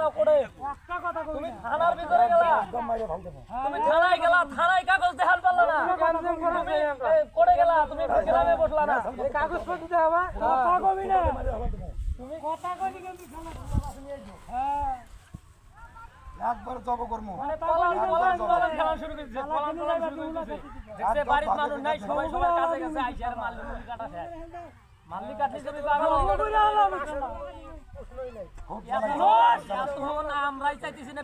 দাও করে তুমি থানার ভিতরে গেলা তুমি থানায় গেলা থানায় কাগজ দেখাল পারলা না করে গেলা তুমি গ্রামে বসলা না কাগজ পত্র দিতে কথা কবি না তুমি কথা কবি কিন্তু হ্যাঁ একবার জব কর্ম মানে বাড়ির মানুষ নাই সবাই সবার কাছে গেছে আইসে আর কাটা আমরাই চাইতেছি না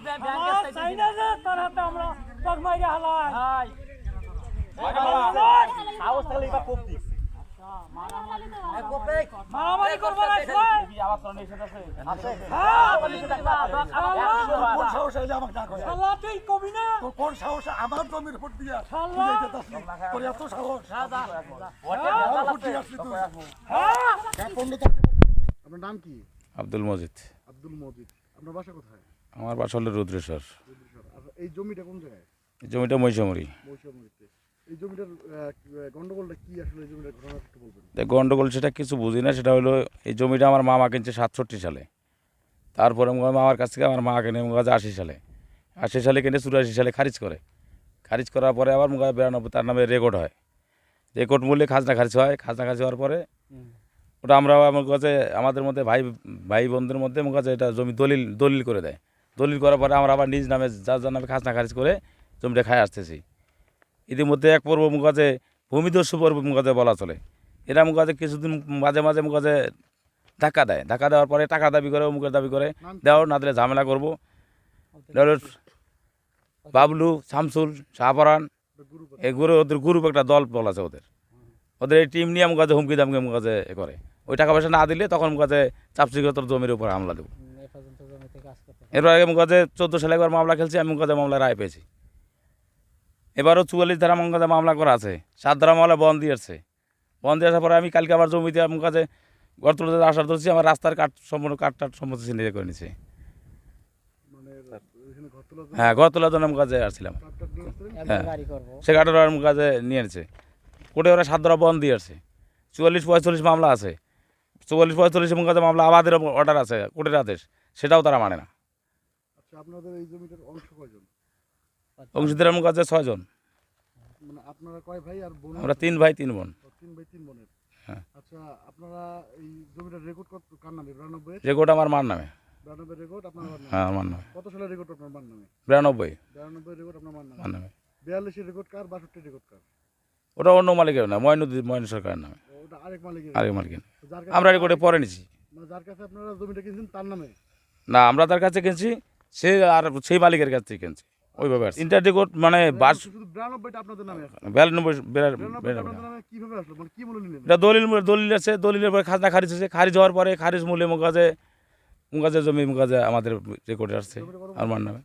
তার হাতে আমরা পগমাইরা হালাই। সাহস থাকলে এবার কোপ দিস। মারামারি করব না আমার তুই কবি না। তোর কোন সাহসে জমির উপর দিয়া তোর এত সাহস। আপনার নাম কি? আব্দুল মজিদ। আব্দুল মজিদ। আপনার বাসা কোথায়? আমার বাসা হলো রুদ্রেশ্বর। এই জমিটা কোন জায়গায়? এই জমিটা মৈশামরি এই জমিটার গন্ডগোলটা কি আসলে এই জমিটার ঘটনা একটু বলবেন? গন্ডগোল সেটা কিছু বুঝি না সেটা হলো এই জমিটা আমার মামা কিনছে সাতষট্টি সালে। তারপরে মামার কাছ থেকে আমার মা কিনে মুগাজে আশি সালে। আশি সালে কিনে চুরাশি সালে খারিজ করে। খারিজ করার পরে আবার মুগা বিরানব্বই তার নামে রেকর্ড হয়। রেকর্ড মূল্যে খাজনা খারিজ হয় খাজনা খারিজ হওয়ার পরে ওটা আমরা আমার কাছে আমাদের মধ্যে ভাই ভাই বোনদের মধ্যে আমার কাছে এটা জমি দলিল দলিল করে দেয়। দলিল করার পরে আমরা আবার নিজ নামে যার যার নামে খাজনা খারিজ করে জমিটা খায় আসতেছি। ইতিমধ্যে এক পর্ব মুখাজে ভূমিদস্যু পর্ব মুখাজে বলা চলে। এরা মুখাজে কিছুদিন মাঝে মাঝে মুখাজে ধাক্কা দেয়। ধাক্কা দেওয়ার পরে টাকা দাবি করে মুখের দাবি করে দেওয়ার না দিলে ঝামেলা করব। বাবলু শামসুল শাহপরান এই গুরু ওদের গ্রুপ একটা দল বলা আছে ওদের। ওদের এই টিম নিয়ে মুখাজে হুমকি দামকে মুখাজে এ করে। ওই টাকা পয়সা না দিলে তখন মুখাজে চাপসিগতর জমির উপর হামলা দেবো। এরপর আগে মুখাজে চোদ্দ সালে একবার মামলা খেলছি আমি মুখাজে মামলা রায় পেয়েছি। এবারও চুয়াল্লিশ ধারা মুখাজে মামলা করা আছে। সাত ধারা মামলা বন্ধ দিয়েছে বন্ধ দিয়ে আসার পরে আমি কালকে আবার জমিতে মুখাজে গর্ততে আসার ধরছি আমার রাস্তার কাঠ সম্পূর্ণ কাঠটাট সম্পূর্ণ চিহ্নিত করে নিয়েছি। এখানে ঘর তোলার হ্যাঁ জন্য আসছিলাম কাঠটা নিয়ে আসছিলেন হ্যাঁ সে কাঠের ওর মুখাজে নিয়ে এনেছে কোটে ওরা সাত ধরা বন্ধ দিয়েছে চুয়াল্লিশ পঁয়তাল্লিশ মামলা আছে। চুয়াল্লিশ পঁয়তাল্লিশ মুখাজে মামলা আবাদের অর্ডার আছে, কোর্টের আদেশ। সেটাও তারা মানে না। আচ্ছা আপনাদের এই জমিটার অংশ কয়জন? অংশীদারের মুখাজে ছয়জন। মানে আপনারা কয় ভাই আর বোন আমরা তিন ভাই তিন বোন। তিন ভাই তিন বোনের। হ্যাঁ। আচ্ছা আপনারা এই রেকর্ড কত কার নামে? বিরানব্বই রেকর্ড আমার মার নামে। বিরানব্বই রেকর্ড আপনার হ্যাঁ আমার নামে। কত সালের রেকর্ড আপনার মার নামে? বিরানব্বই। বিরানব্বই রেকর্ড আপনার মার নামে? মার নামে। বিয়াল্লিশের রেকর্ড কার? বাষট্টি রেকর্ড কার? ওটা অন্য মালিকের না ময়নুদ্দিন ময়ন সরকারের নামে। ওটা আরেক মালিকের। আরেক মালিকের। আমরা রেকর্ডে পরে নিছি। মানে যার কাছে আপনারা জমিটা কিনছেন তার নামে? না আমরা তার কাছে কিনছি সে আর সেই মালিকের কাছ থেকে কিনছি। ওইভাবে আর ইন্টার রেকর্ড মানে বাস শুধু বিরানব্বইটা আপনাদের নামে আছে বিরানব্বই বিরা- বিরানব্বইটা বিরানব্বই আপনাদের নামে কীভাবে আসলো? মানে এটা দলিল দলিল আছে দলিলের পরে খাজনা খারিজ আছে খারিজ হওয়ার পরে খারিজ মূল্যে মুখাজে মুখাজে জমি মুখাজে আমাদের রেকর্ডে আসছে আমার নামে।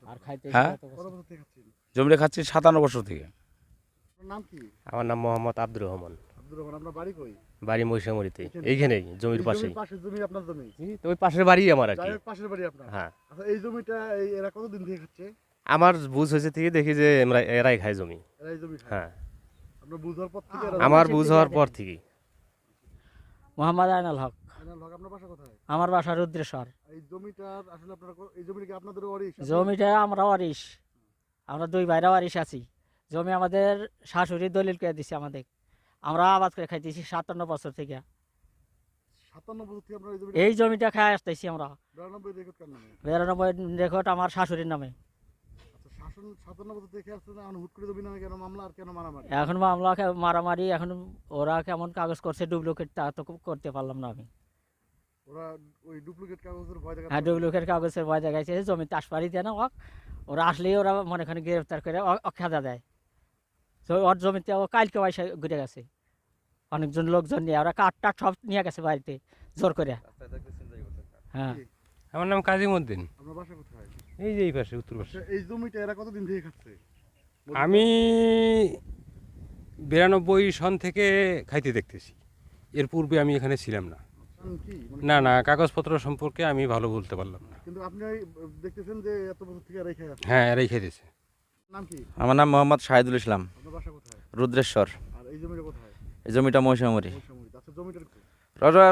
হ্যাঁ? কত বছর থেকে খাচ্ছেন? জমিটা খাচ্ছি সাতান্ন বছর থেকে। আপনার নাম কি? আমার নাম মোহাম্মদ আব্দুর রহমান। আব্দুর রহমান আপনার বাড়ি কই? বাড়ি মহিষামুড়িতে এইখানেই জমির এই পাশেই। জমির পাশের জমি আপনার জমি? তো ওই পাশের বাড়ি আমার আর কি। পাশের বাড়ি আপনার। হ্যাঁ। আচ্ছা এই জমিটা এরা কতদিন থেকে খাচ্ছে? আমার বুঝ হয়েছে থেকে দেখি যে আমরা এরাই খায় জমি। এরা জমি খায়। হ্যাঁ। আপনার বুঝার পর থেকে এরা আমার বুঝ হওয়ার পর থেকেই। মোহাম্মদ আইনাল হক। আইনাল হক, আপনার বাসা কোথায়? আমার বাসা রুদ্রেশ্বর। এই জমিটার আসলে আপনারা কো- এই জমিটা কি আপনাদের ওয়ারিশ? জমিটা আমরা ওয়ারিশ। আমরা দুই ভাইরা ওয়ারিশ আছি। জমি আমাদের শাশুড়ি দলিল করে দিছে আমাদের। আমরা আবাদ করে খাইতেছি সাতান্ন বছর থেকে। সাতান্ন বছর থেকে আপনারা এই জমিটা এই জমিটা খাই আসতেছি আমরা। বিরানব্বই রেকর্ড কার নামে? বিরানব্বই রেকর্ড আমার শাশুড়ির নামে আচ্ছা শাসন সাতান্ন বছর থেকে আসছে না এখন হুট করে জমি নামে কেন মামলা মারামারি? এখন মামলা খে- মারামারি এখন ওরা কেমন কাগজ করছে ডুপ্লিকেট তা তো করতে পারলাম না আমি। ওরা ওই ডুপ্লিকেট কাগজের ভয় দেখা হ্যাঁ ডুপ্লিকেট কাগজের ভয় দেখাইছে জমি দেয় না ওক ওরা আসলেই ওরা মনে করেন গ্রেফতার করে অ- অখ্যাদা দেয়। তো ওর জমিতে ও কালকে পয়সা ঘুরে গেছে। অনেকজন লোকজন নিয়ে ওরা কাঠ টাট সব নিয়ে গেছে বাড়িতে জোর করে। হ্যাঁ। আমার নাম কাজিমউদ্দিন আপনার বাসা কোথায়? এই যে এই পাশে উত্তর পাশে। আচ্ছা, এই জমিটা এরা কতদিন থেকে খাচ্ছে? আমি বিরানব্বই সন থেকে খাইতে দেখতেছি। এর পূর্বে আমি এখানে ছিলাম না। মানে না না কাগজপত্র সম্পর্কে আমি ভালো বলতে পারলাম না। কিন্তু আপনি দেখতেছেন যে এত বছর থেকে রেখে আছে। হ্যাঁ এরাই খাইতেছে নাম কি? আমার নাম মোহাম্মদ শাহিদুল ইসলাম। আপনার বাসা কোথায়? রুদ্রেশ্বর। আর এই জমিটা কোথায়? এই জমিটা মহিষামুড়ি। মৌসামুড়িতে। আচ্ছা জমিটার কি? ওরা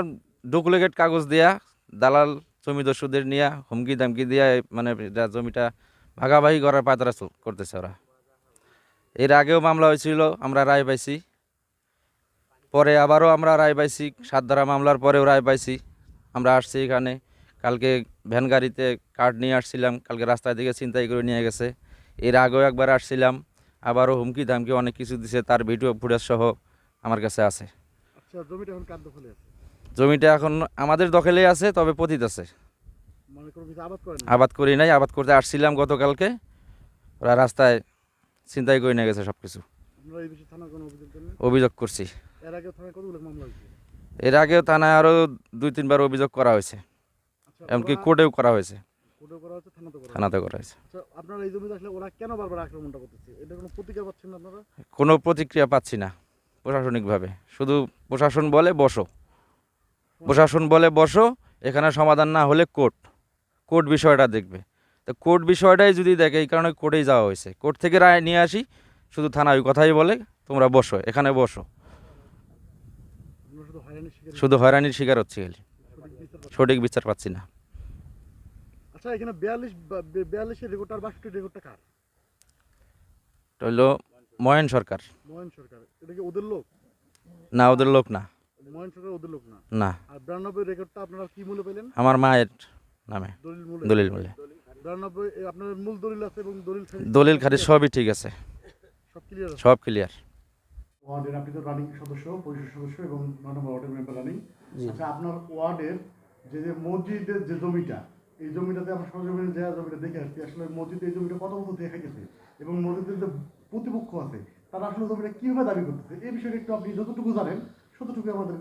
ডুপ্লিকেট কাগজ দেয়া দালাল জমিদস্যুদের নিয়ে হুমকি দামকি দিয়ে মানে জমিটা ভাগাভাগি করার পায়তারা চল- করতেছে ওরা। এর আগেও মামলা হয়েছিল, আমরা রায় পাইছি। পরে আবারও আমরা রায় পাইছি, সাত ধারা মামলার পরেও রায় পাইছি। আমরা আসছি এখানে, কালকে ভ্যান গাড়িতে কার্ড নিয়ে আসছিলাম, কালকে রাস্তায় দিকে চিন্তাই করে নিয়ে গেছে। এর আগেও একবার আসছিলাম, আবারও হুমকি ধামকি অনেক কিছু দিছে, তার ভিডিও ফুটেজ সহ আমার কাছে আছে। আচ্ছা জমিটা এখন কার দখলে আছে? জমিটা এখন আমাদের দখলেই আছে তবে পতিত আছে। আবাদ করি নাই আবাদ করতে আসছিলাম গতকালকে। ওরা রাস্তায় চিন্তাই করে নিয়ে গেছে সব কিছু অভিযোগ করছি। এর আগেও থানায় আরও দুই তিনবার অভিযোগ করা হয়েছে। আচ্ছা এমনকি কোর্টেও করা হয়েছে। করা থানাতে হয়েছে। আচ্ছা কোনো প্রতিক্রিয়া পাচ্ছি না প্রশাসনিকভাবে। শুধু প্রশাসন বলে বসো। প্রশাসন বলে বসো এখানে সমাধান না হলে কোর্ট। কোর্ট বিষয়টা দেখবে। তো কোর্ট বিষয়টাই যদি দেখে এই কারণে কোর্টেই যাওয়া হয়েছে। কোর্ট থেকে রায় নিয়ে আসি শুধু থানা ওই কথাই বলে তোমরা বসো এখানে বসো। শুধু হয়রানির শিকার হচ্ছে খালি। সঠিক বিচার পাচ্ছি না। আচ্ছা এখানে বিয়াল্লিশ বিয়াল্লিশের রেকর্ড আর বাষট্টির রেকর্ডটা কার? এটা ময়ন সরকার। মহেন সরকার। এটা কি ওদের লোক? না ওদের লোক না। মহেন সরকার ওদের লোক না। না। আর বিরানব্বই রেকর্ডটা আপনারা কি মূল্য পেলেন? আমার মায়ের নামে। দলিল মূল্য দলিল মিলে। বিরানব্বই আপনার মূল দলিল আছে এবং দলিল দলিল খারিজ সবই ঠিক আছে। সব ক্লিয়ার সব ক্লিয়ার ওয়ার্ডের আপনি তো রানিং সদস্য পরিষদ সদস্য এবং নয় নম্বর ওয়ার্ডের মেম্বার রানিং আচ্ছা আপনার ওয়ার্ডের যে যে মসজিদের যে জমিটা এই জমিটাতে আমরা সরজমিনে যে জমিটা দেখে আসছি আসলে মসজিদ এই জমিটা কত বছর দেখা গেছে এবং মসজিদের যে প্রতিপক্ষ আছে তারা আসলে জমিটা কীভাবে দাবি করতেছে এই বিষয়টা একটু আপনি যতটুকু জানেন আমাদেরকে হবে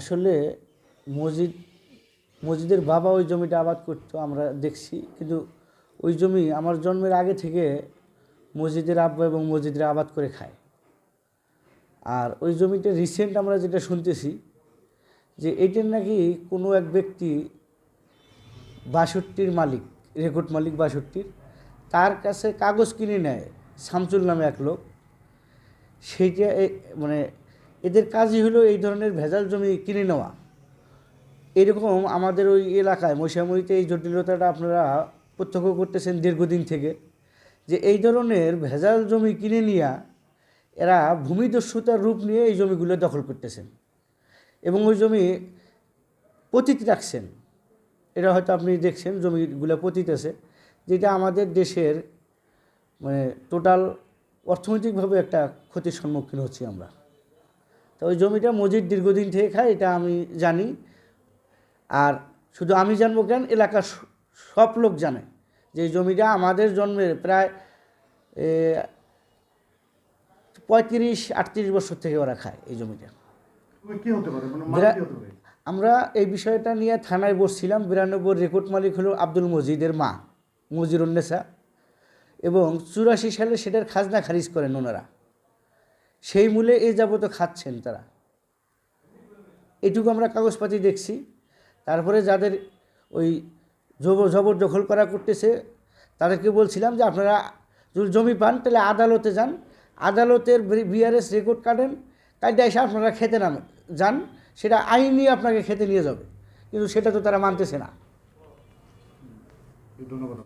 আসলে মসজিদ, মসজিদের বাবা ওই জমিটা আবাদ করতো, আমরা দেখছি। কিন্তু ওই জমি আমার জন্মের আগে থেকে মসজিদের আব্বা এবং মসজিদের আবাদ করে খায়। আর ওই জমিটা রিসেন্ট আমরা যেটা শুনতেছি, যে এইটার নাকি কোনো এক ব্যক্তি বাষট্টির মালিক রেকর্ড মালিক বাষট্টির, তার কাছে কাগজ কিনে নেয়, শামসুল নামে এক লোক। সেইটা মানে এদের কাজই হলো এই ধরনের ভেজাল জমি কিনে নেওয়া। এরকম আমাদের ওই এলাকায় মশামুড়িতে এই জটিলতাটা আপনারা প্রত্যক্ষ করতেছেন দীর্ঘদিন থেকে, যে এই ধরনের ভেজাল জমি কিনে নিয়ে এরা ভূমিদস্যুতার রূপ নিয়ে এই জমিগুলো দখল করতেছেন এবং ওই জমি পতিত রাখছেন। এটা হয়তো আপনি দেখছেন জমিগুলো পতিত আছে, যেটা আমাদের দেশের মানে টোটাল অর্থনৈতিকভাবে একটা ক্ষতির সম্মুখীন হচ্ছি আমরা। তো ওই জমিটা মসজিদ দীর্ঘদিন থেকে খায় এটা আমি জানি। আর শুধু আমি জানব কেন? এলাকার সব লোক জানে যে জমিটা আমাদের জন্মের প্রায় পঁয়ত্রিশ আটত্রিশ বছর থেকে ওরা খায় এই জমিটা। কি হতে পারে? মানে আমরা এই বিষয়টা নিয়ে থানায় বসছিলাম। বিরানব্বই রেকর্ড মালিক হলো আব্দুল মজিদের মা মজিরুন্নেসা এবং চুরাশি সালে সেটার খাজনা খারিজ করেন ওনারা। সেই মূলে এ যাবত খাচ্ছেন তারা। এটুকু আমরা কাগজপাতি দেখছি। তারপরে যাদের ওই জবর জবরদখল করা করতেছে, তাদেরকে বলছিলাম যে আপনারা যদি জমি পান, তাহলে আদালতে যান। আদালতের বিআরএস রেকর্ড কাটেন কাজটা এসে আপনারা খেতে নামে, যান। সেটা আইনই আপনাকে খেতে নিয়ে যাবে। কিন্তু সেটা তো তারা মানতেছে না।